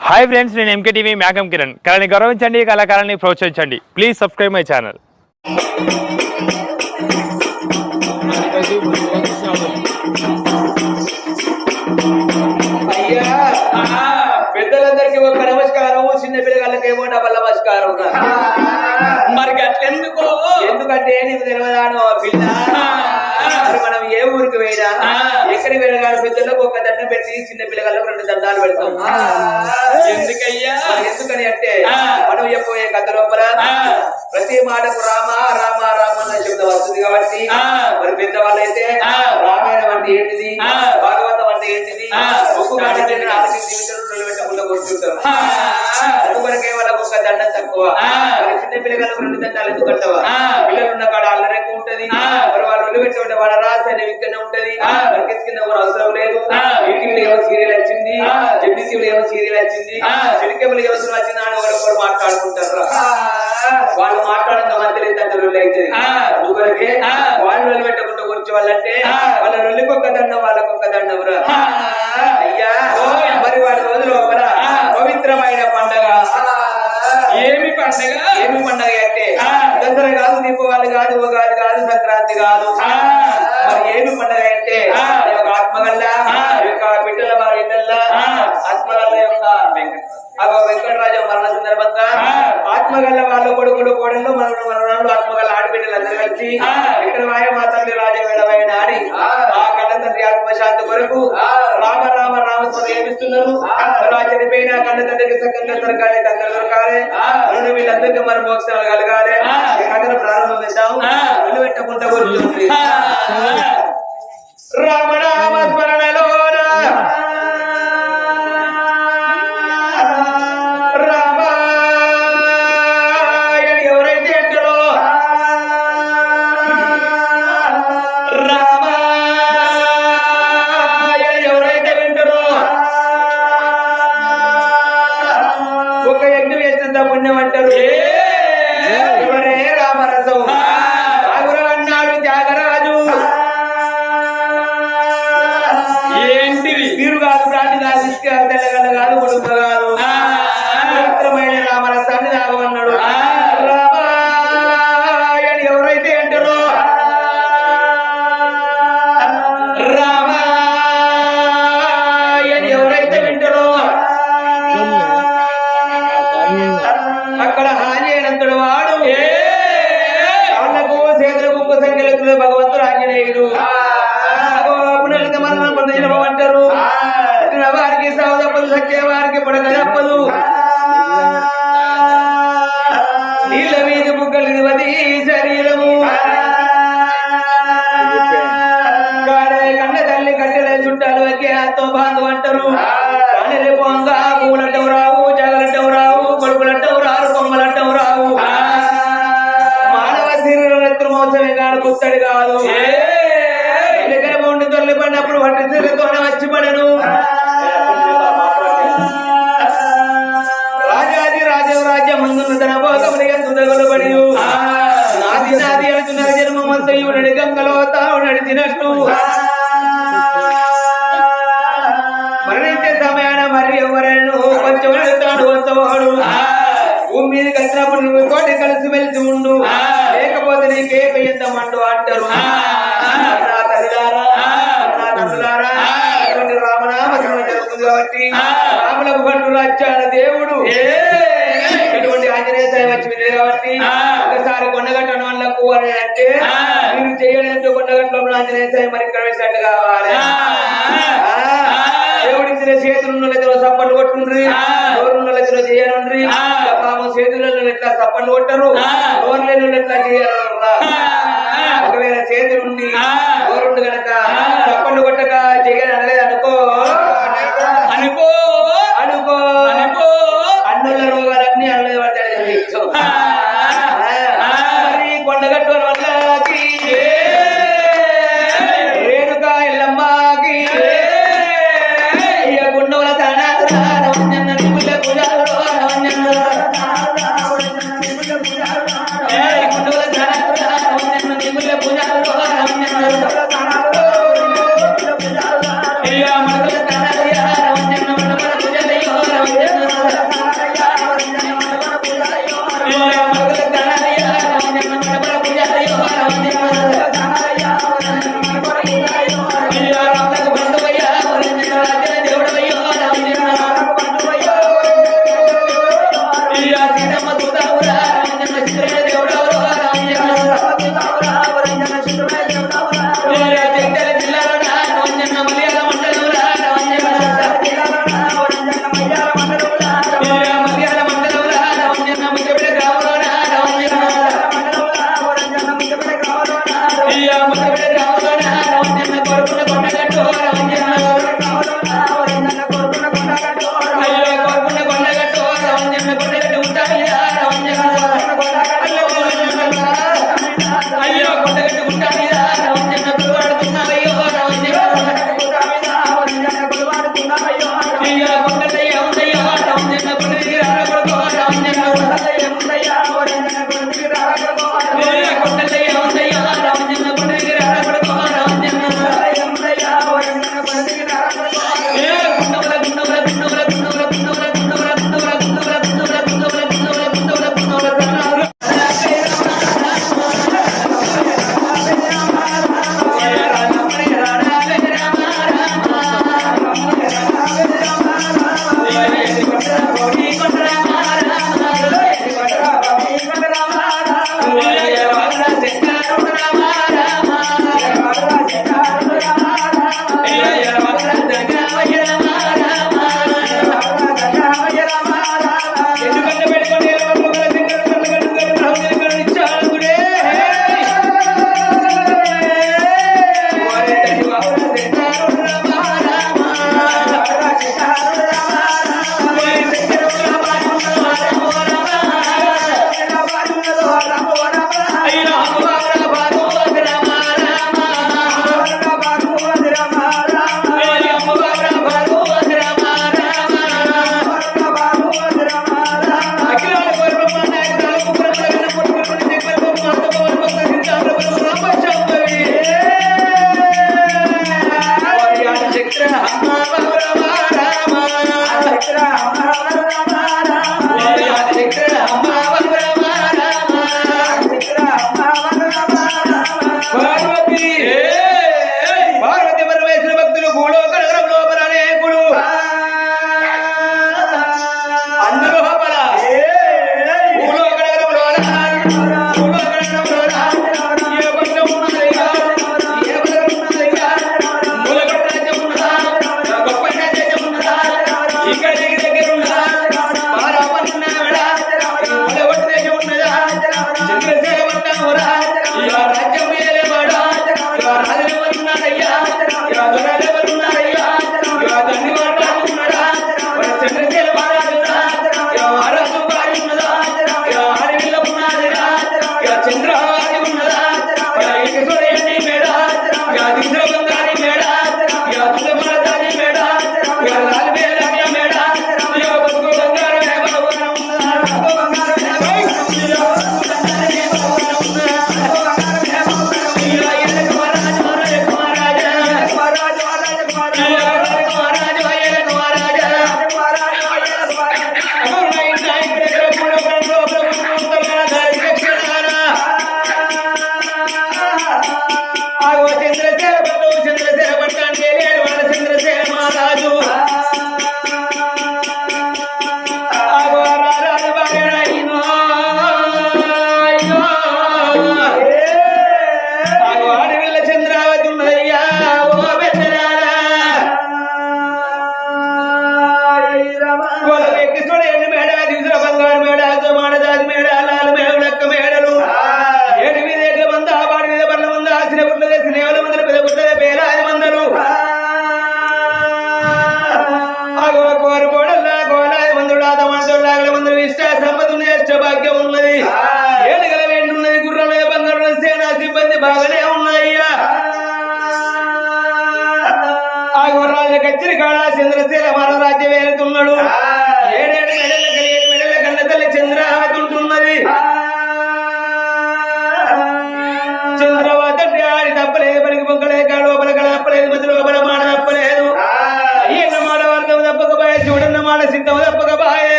Hi friends నేను MK TV మేకం కిరణ్. కళని గౌరవించండి కళాకారాన్ని ప్రోత్సహించండి. ప్లీజ్ సబ్స్క్రైబ్ మై ఛానల్ అయ్యా పెద్దలందరికీ ఒక నమస్కారం చిన్న పిల్లగాళ్ళకి ఏమో డబల్ నమస్కారం మరి అట్లెందుకో ఎందుకంటే నీకు తెలియదాను పిల్ల. ఊరికి పోయినా ఎక్కడికి వెళ్ళగానే పెద్దలకు ఒక దండం పెట్టి చిన్న పిల్లగాళ్ళకు రెండు దండాలు పెడతాం ఎందుకయ్యా ఎందుకని అంటే. మనం చెప్పబోయే కథ లోపల. ప్రతి మాటకు రామ రామ రామ అన్న శబ్దం వస్తుంది కాబట్టి. మరి పెద్దవాళ్ళైతే. రామాయణం అంటే ఏంటిది. భాగవతం. ఒక్కొక్క అంటే ఆర్థిక జీవితంలో నిలబెట్టకుండా కొడుతుంటారు అందుకొరకే వాళ్ళకు ఒక దండం తక్కువ. చిన్న పిల్లగాళ్ళకు రెండు దండాలు ఎందుకు ఆ. పిల్లలు ఉన్న కాడ అల్లరి ఎక్కువ ఉంటది. మరి వాళ్ళు రాసి ఉంటది. వర్కెస్ కింద కూడా అవసరం లేదు. ఏమో సీరియల్ వచ్చింది. ఏమో సీరియల్ వచ్చింది. చిలికెబులు ఏమో వచ్చింది అని మాట్లాడుకుంటారు వాళ్ళు అవుతుంది ఆ. అందుకొరకే ఆ. వాళ్ళు నిలబెట్టకుండా ఆ. వాళ్ళ రొల్లికి ఒక దండం వాళ్ళకు ఒక దండం రా అయ్యా. మరి వాళ్ళ రోజు లోపల ఆ. పవిత్రమైన పండగ ఏమి పండగ ఏమి పండగ అంటే. దసరా కాదు దీపావళి కాదు ఉగాది కాదు సంక్రాంతి కాదు. మరి ఏమి పండగ అంటే ఆత్మగల్ల యొక్క బిడ్డల వారి ఇళ్ళల్ల. ఆత్మగల్ల యొక్క వెంకటరాజు మరణ. ఆత్మగల్ల వాళ్ళ కొడుకులు కోడళ్ళు మనవడు మనవరాళ్ళు ఆత్మగల్ల ఆడబిడ్డలు అందరూ కలిసి ఆ. ఇక్కడ వాయ మా తండ్రి రాజవేడమైన అని ఆ. కన్న తండ్రి ఆత్మశాంతి కొరకు రామ రామ రామస్వామి ఏమిస్తున్నారు? అలా చనిపోయిన కన్న తండ్రికి సకంగా దొరకాలి తండ్రి దొరకాలి. మనం వీళ్ళందరికీ మన మోక్షాలు కలగాలి. కథను ప్రారంభిద్దాం ఆ. ఒళ్ళు పెట్టకుండా ఆ. రామ రామ స్మరణలోన అక్కడ హాని అయినంతడు వాడు. కాళ్ళకు చేతులకు ఉప్పు సంఖ్యలు భగవంతుడు ఆంజనేయుడు. మరణం పొందిన అంటారు వారికి సాగు తప్పదు సత్య వారికి పడక తప్పదు మోసమే కాదు పుత్తడి కాదు? దగ్గర ఉండి తొలి పడినప్పుడు శరీరంతోనే వచ్చి పడను. రాజాది రాజవ రాజ్యం ముందున్న తన తగులు పడి నాది నాది అంటున్న జన్మమంతయు నడి గంగలో తావు నడిచినట్టు మరణించే సమయాన మరి ఎవరైనా కొంచెం వెళ్తాడు వంతవాడు భూమి మీద కలిసినప్పుడు నువ్వు తోటి కలిసి వెళ్తూ ఉండు. లేకపోతే నీకే పెయ్యంత మండు అంటారు? కాబట్టి రాములకు రాజ్యాల దేవుడు. ఇటువంటి ఆంజనేయ విన్నారు కాబట్టి ఒకసారి కొండగట్టడం వాళ్ళకు అని అంటే మీరు చేయడంతో కొండగట్టడం ఆంజనేయ మరి ఇక్కడ వేసినట్టు కావాలి దేవుడిచ్చిన చేతులు సప్పట్లు కొట్టుండ్రి. నోరున్న లెక్కలో చేయనుండ్రి. సప్పట్లు కొట్టరు. నోరు లేని ఒకవేళ చేతులుండి నోరుండి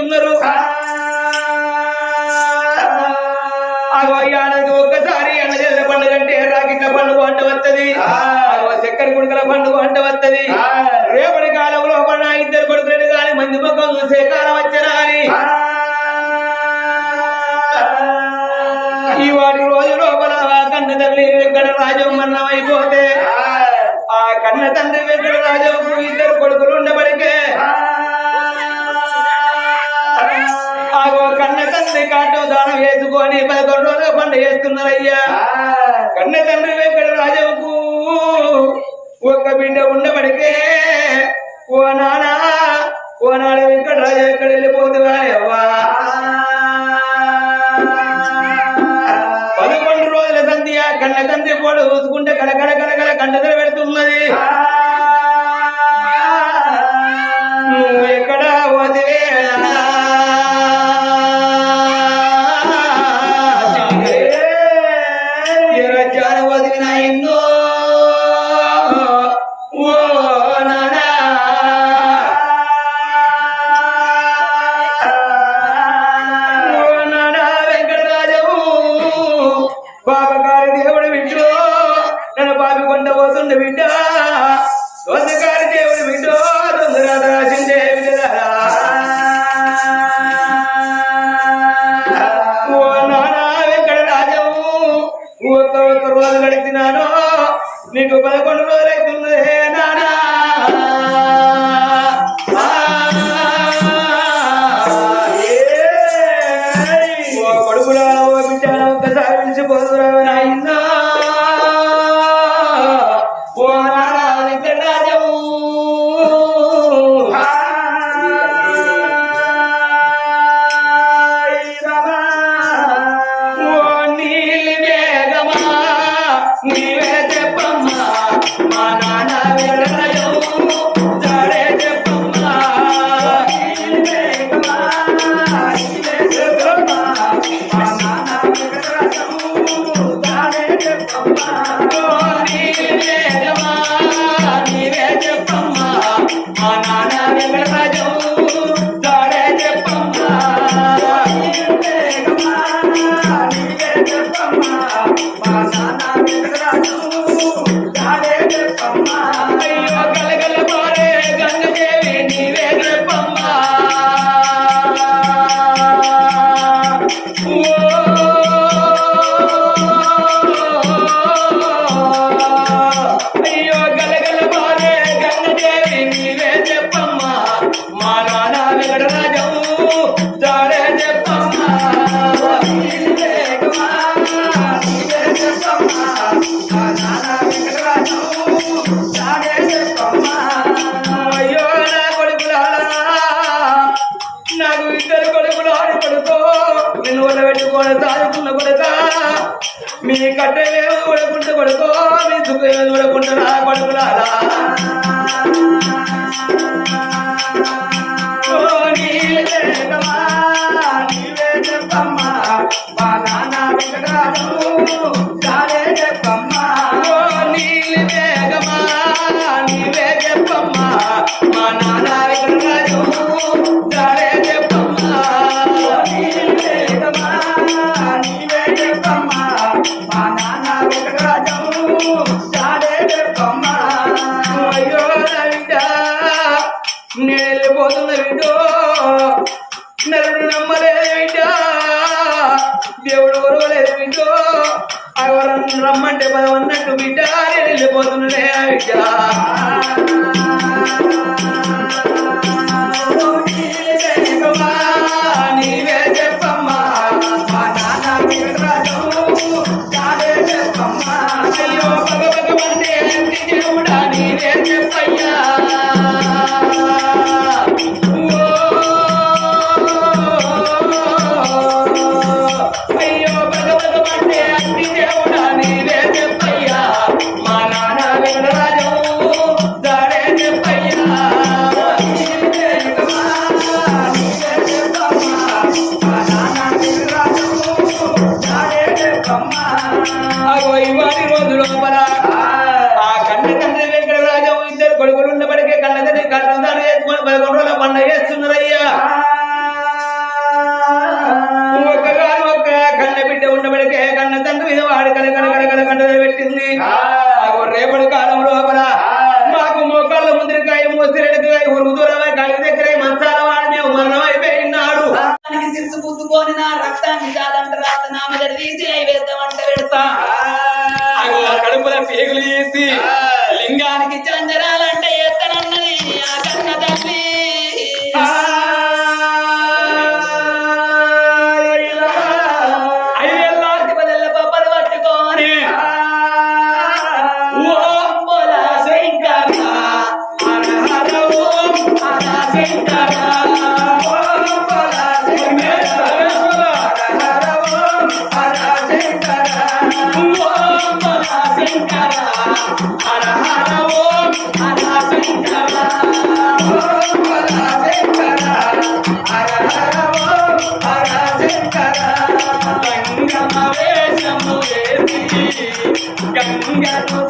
ఉన్నారు ఒక్కసారి అన్నజల్ల పండుగ అంటే రాగిట్ల పండుగ అంట వస్తుంది చక్కెర కొడుకుల పండుగ అంట వస్తుంది రేపటి కాలంలో ఇద్దరు కొడుకులను కానీ మంది ముఖం చూసే కాలం వచ్చరా ఈ వాటి రోజు లోపల కన్న తల్లి వెంకట రాజం మరణం అయిపోతే ఆ. కన్న తండ్రి వెంకట రాజం ఇద్దరు కొడుకులు ఉండబడికే కాటు దానం వేసుకొని పదకొండు రోజుల పంట చేస్తున్నారయ్యా. కన్న తండ్రి వెంకట రాజవుకు ఒక్క బిడ్డ ఉండబడితే ఓ నానా ఓ నాడు వెంకట రాజు ఎక్కడ వెళ్ళిపోతుందా అవ్వా పదకొండు రోజుల సంధ్య కన్న తండ్రి పోడు చూసుకుంటే కడకడ కడకడ కండదర పోతుండు బిడ్డ. నీవే చెప్పమ్మా మా నాన్న దుఃఖం కొడుకుంటే got no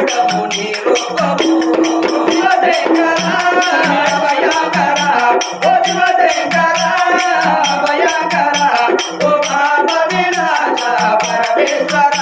రూపము నీ రూపము శివశంకర భయంకర ఓ శివశంకర భయంకర ఓ భావ వినాశ పరమేశ్వర.